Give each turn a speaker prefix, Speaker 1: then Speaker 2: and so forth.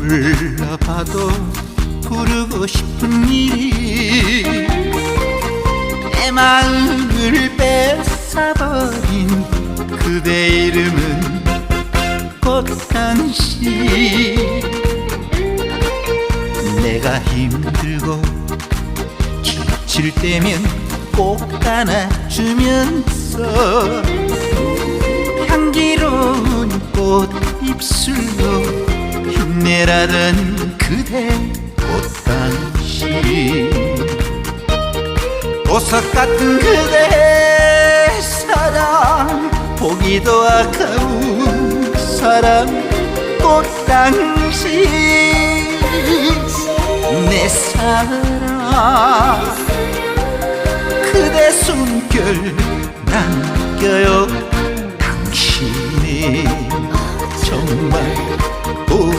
Speaker 1: 불러봐도 부르고 싶은 일이 내 마음을 뺏어버린 그대 이름은 곧 당신 내가 힘들고 지칠 때면 꼭 안아주면서 향기로운 꽃 입술로 힘내라던 그대 꽃당신 보석 같은 그대 사랑 보기도 아까운 사랑 꽃당신 내 사랑 그대 숨결 남겨요 당신이. 정말